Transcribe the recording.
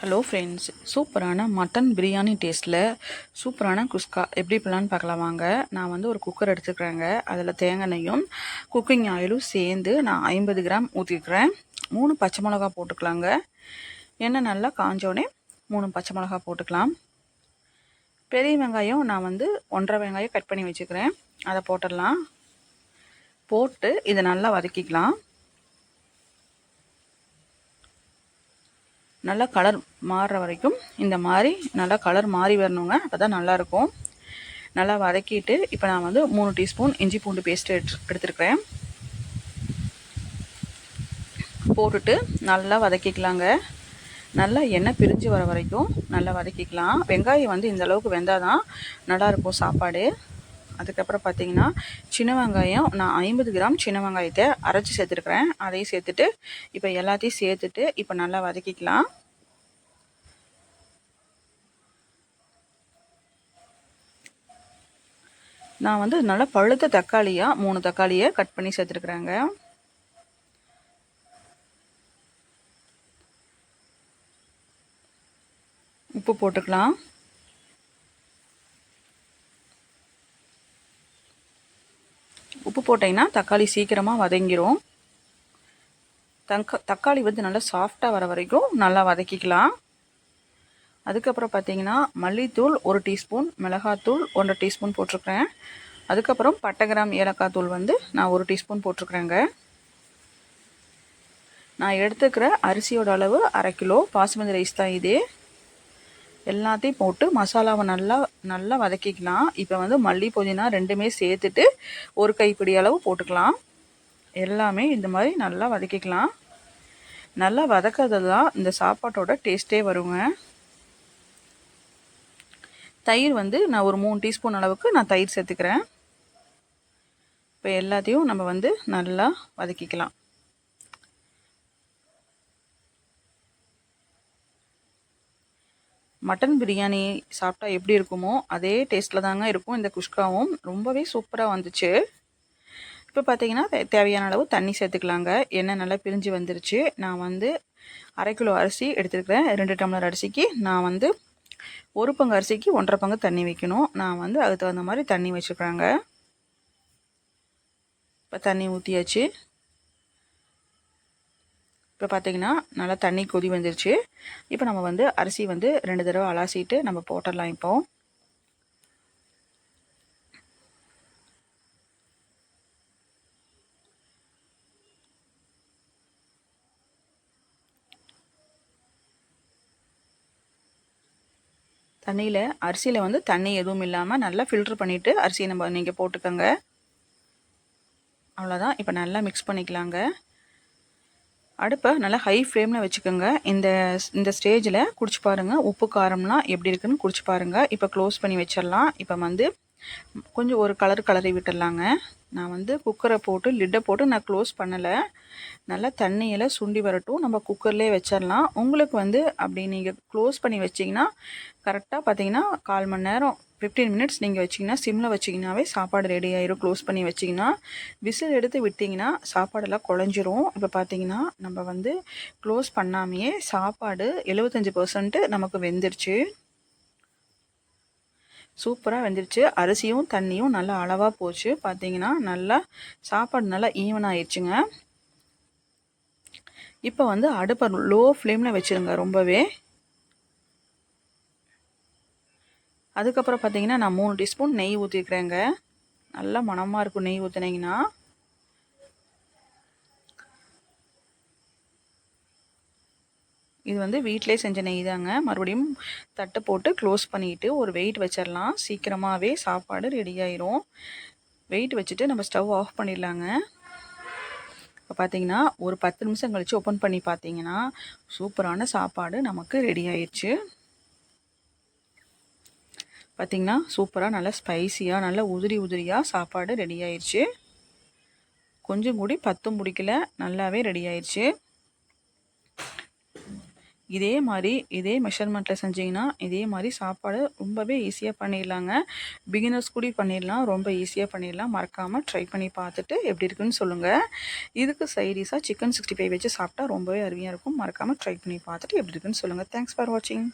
Hello friends சூப்பரான mutton biryani டேஸ்ட்டில் சூப்பரான குஸ்கா. எப்படி பண்ணலான்னு பார்க்கலாம் வாங்க. நான் வந்து ஒரு குக்கர் எடுத்துக்கிறேங்க. அதில் தேங்காய் குக்கிங் ஆயிலும் சேர்ந்து நான் ஐம்பது கிராம் ஊற்றிக்கிறேன் மூணு பச்சை மிளகா போட்டுக்கலாங்க. எண்ணெய் நல்லா காஞ்சோடனே மூணு பச்சை மிளகா போட்டுக்கலாம். பெரிய வெங்காயம் நான் வந்து ஒன்றரை வெங்காயம் கட் பண்ணி வச்சுக்கிறேன். அதை போட்டுடலாம். போட்டு இதை நல்லா வதக்கிக்கலாம். நல்லா கலர் மாறுற வரைக்கும் இந்த மாதிரி நல்லா கலர் மாறி வரணுங்க. அப்போ தான் நல்லாயிருக்கும். நல்லா வதக்கிட்டு இப்போ நான் வந்து மூணு டீஸ்பூன் இஞ்சி பூண்டு பேஸ்ட்டு எடுத்து எடுத்துருக்கிறேன். போட்டுட்டு நல்லா வதக்கிக்கலாங்க. நல்லா எண்ணெய் பிரிஞ்சு வர வரைக்கும் நல்லா வதக்கிக்கலாம். வெங்காயம் வந்து இந்த அளவுக்கு வெந்தால் தான் நல்லாயிருக்கும் சாப்பாடு. அதுக்கப்புறம் பார்த்தீங்கன்னா சின்ன வெங்காயம் நான் ஐம்பது கிராம் சின்ன வெங்காயத்தை அரைச்சி சேர்த்துருக்குறேன். அதையும் சேர்த்துட்டு இப்போ எல்லாத்தையும் சேர்த்துட்டு இப்போ நல்லா வதக்கிக்கலாம். நான் வந்து நல்லா பழுத்த தக்காளியாக மூணு தக்காளியை கட் பண்ணி சேர்த்துருக்குறேங்க. உப்பு போட்டுக்கலாம் உப்பு போட்டிங்கன்னா தக்காளி சீக்கிரமாக வதங்கிரும். தக்க தக்காளி வந்து நல்லா சாஃப்டாக வர வரைக்கும் நல்லா வதக்கிக்கலாம். அதுக்கப்புறம் பார்த்தீங்கன்னா மல்லித்தூள் ஒரு டீஸ்பூன் மிளகாத்தூள் ஒன்றரை டீஸ்பூன் போட்டிருக்கிறேன். அதுக்கப்புறம் பட்டை கிராம் ஏலக்காய் தூள் வந்து நான் ஒரு டீஸ்பூன் போட்டிருக்கிறேங்க. நான் எடுத்துக்கிற அரிசியோட அளவு அரை கிலோ பாசுமதி ரைஸ் தான் இது. எல்லாத்தையும் போட்டு மசாலாவை நல்லா நல்லா வதக்கிக்கலாம் இப்போ வந்து மல்லி புதினா ரெண்டுமே சேர்த்துட்டு ஒரு கைப்பிடி அளவு போட்டுக்கலாம். எல்லாமே இந்த மாதிரி நல்லா வதக்கிக்கலாம். நல்லா வதக்கிறது தான் இந்த சாப்பாட்டோட டேஸ்ட்டே வருங்க. தயிர் வந்து நான் ஒரு மூணு டீஸ்பூன் அளவுக்கு நான் தயிர் சேர்த்துக்கிறேன். இப்போ எல்லாத்தையும் நம்ம வந்து நல்லா வதக்கிக்கலாம். மட்டன் பிரியாணி சாப்பிட்டா எப்படி இருக்குமோ அதே டேஸ்ட்டில் தாங்க இருக்கும் இந்த குஷ்காவும். ரொம்பவே சூப்பராக வந்துச்சு. இப்போ பார்த்தீங்கன்னா தேவையான அளவு தண்ணி சேர்த்துக்கலாங்க. எண்ணெய் நல்லா பிரிஞ்சு வந்துருச்சு. நான் வந்து அரை கிலோ அரிசி எடுத்துருக்கிறேன். ரெண்டு டம்ளர் அரிசிக்கு நான் வந்து ஒரு பங்கு அரிசிக்கு ஒன்றரை பங்கு தண்ணி வைக்கணும். நான் வந்து அதுக்கு தகுந்த மாதிரி தண்ணி வச்சுருக்குறாங்க இப்போ தண்ணி ஊற்றியாச்சு இப்போ பார்த்தீங்கன்னா நல்லா தண்ணி கொதி வந்துருச்சு. இப்போ நம்ம வந்து அரிசி வந்து ரெண்டு தடவை அலாசிட்டு நம்ம போட்டுடலாம் இப்போ. தண்ணியில் அரிசியில் வந்து தண்ணி எதுவும் இல்லாமல் நல்லா ஃபில்ட்ரு பண்ணிவிட்டு அரிசியை நம்ம நீங்கள் போட்டுக்கோங்க. அவ்வளோதான் இப்போ நல்லா மிக்ஸ் பண்ணிக்கலாங்க. அடுப்பை நல்லா ஹை ஃப்ளேமில் வச்சுக்கோங்க. இந்த இந்த ஸ்டேஜில் குடிச்சு பாருங்கள் உப்பு காரம்லாம் எப்படி இருக்குன்னு குடிச்சு பாருங்கள் இப்போ க்ளோஸ் பண்ணி வச்சிடலாம். இப்போ வந்து கொஞ்சம் ஒரு கலர் கலரி விட்டுடலாங்க. நான் வந்து குக்கரை போட்டு லிட்டை போட்டு நான் க்ளோஸ் பண்ணலை. நல்லா தண்ணியில் சுண்டி வரட்டும். நம்ம குக்கர்லேயே வச்சிடலாம். உங்களுக்கு வந்து அப்படி நீங்கள் க்ளோஸ் பண்ணி வச்சிங்கன்னா கரெக்டாக பார்த்தீங்கன்னா கால் மணி நேரம் ஃபிஃப்டீன் மினிட்ஸ் நீங்கள் வச்சிங்கன்னா சிம்மில் வச்சிங்கனாவே சாப்பாடு ரெடி ஆயிரும். க்ளோஸ் பண்ணி வச்சிங்கன்னா விசில் எடுத்து விட்டிங்கன்னா சாப்பாடெல்லாம் குழஞ்சிரும். இப்போ பார்த்தீங்கன்னா நம்ம வந்து க்ளோஸ் பண்ணாமையே சாப்பாடு எழுபத்தஞ்சி பர்சன்ட்டு நமக்கு வெந்துருச்சு. சூப்பராக வெந்துருச்சு. அரிசியும் தண்ணியும் நல்லா அளவாக போச்சு. பார்த்தீங்கன்னா நல்லா சாப்பாடு நல்லா ஈவன் ஆயிடுச்சுங்க. இப்போ வந்து அடுப்பை லோ ஃப்ளேமில் வச்சுருங்க ரொம்பவே. அதுக்கப்புறம் பார்த்தீங்கன்னா நான் மூணு டீஸ்பூன் நெய் ஊற்றிக்கிறேங்க நல்லா மணமாக இருக்கும் நெய் ஊற்றினீங்கன்னா இது வந்து வீட்டிலே செஞ்ச நெய் தாங்க. மறுபடியும் தட்டை போட்டு க்ளோஸ் பண்ணிவிட்டு ஒரு வெயிட் வச்சிடலாம் சீக்கிரமாகவே சாப்பாடு ரெடி ஆயிரும். வெயிட் வச்சுட்டு நம்ம ஸ்டவ் ஆஃப் பண்ணிடலாங்க இப்போ பார்த்தீங்கன்னா ஒரு பத்து நிமிஷம் கழித்து ஓப்பன் பண்ணி பார்த்தீங்கன்னா சூப்பரான சாப்பாடு நமக்கு ரெடி ஆயிடுச்சு பார்த்திங்கன்னா சூப்பராக நல்லா ஸ்பைசியாக நல்லா உதிரி உதிரியாக சாப்பாடு ரெடி ஆயிடுச்சு கொஞ்சம் கூடி பத்தும் பிடிக்கல நல்லாவே ரெடி ஆயிடுச்சு இதே மாதிரி இதே மெஷர்மெண்ட்டில் செஞ்சிங்கன்னா இதே மாதிரி சாப்பாடு ரொம்பவே ஈஸியாக பண்ணிடலாங்க. பிகினர்ஸ் கூட பண்ணிடலாம். ரொம்ப ஈஸியாக பண்ணிடலாம். மறக்காமல் ட்ரை பண்ணி பார்த்துட்டு எப்படி இருக்குன்னு சொல்லுங்கள் இதுக்கு சைடிஸாக சிக்கன் சிக்ஸ்டி ஃபைவ் வச்சு சாப்பிட்டா ரொம்பவே அருமையாக இருக்கும். மறக்காமல் ட்ரை பண்ணி பார்த்துட்டு எப்படி இருக்குன்னு சொல்லுங்கள் தேங்க்ஸ் ஃபார் வாட்சிங்